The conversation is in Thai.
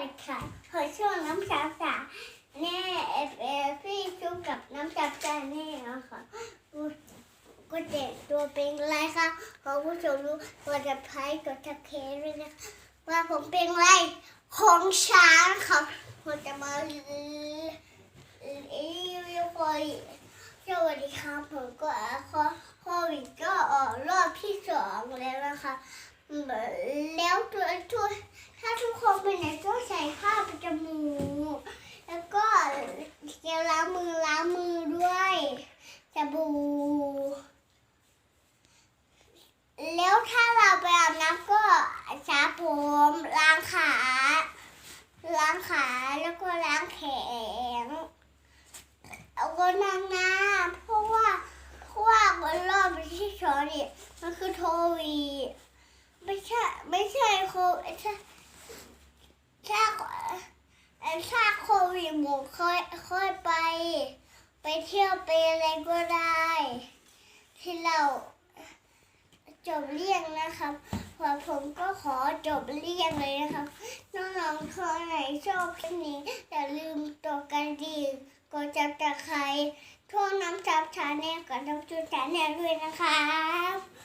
ดีค่ะขอช่วงน้ำชาสาแน่เอฟเอพี่ชุบกับน้ำชาจาแน่นะคะกูกูเด็กตัวเป็นไรคะขอผู้ชมรู้ตัวจะพายตัวจะเคด้วยนะว่าผมเป็นไรของช้างครับผมจะมารีวิวโควิดสวัสดีครับผมก็โควิดก็ออกรอบที่สองแล้วนะคะแล้วตัวทุกถ้าทุกคนไปไหนก็ ใส่ผ้าประจมูก แล้วก็เจลล้างมือล้างมือด้วยสบู่ แล้วถ้าเราไปอาบน้ำก็สระผมล้างขา ล้างขาแล้วก็ล้างแขนแล้วก็นั่งหน้าเพราะว่าเพราะว่าวันรอบที่สองนี่มันคือโควิดไม่ใช่ไม่ใช่โควิดถ้าถ้าถ้า โควิดหมดค่อยค่อยไป ไปเที่ยวไปอะไรก็ได้ ที่เราจบเรียงนะครับพอผมก็ขอจบเรียงเลยนะครับ น้องๆคนไหนชอบคลิปนี้อย่าลืมตัวกันดีกดจับตะไคร้ท่วงน้ำจับชาแนลกับน้ำจุดชาแนลด้วยนะครับ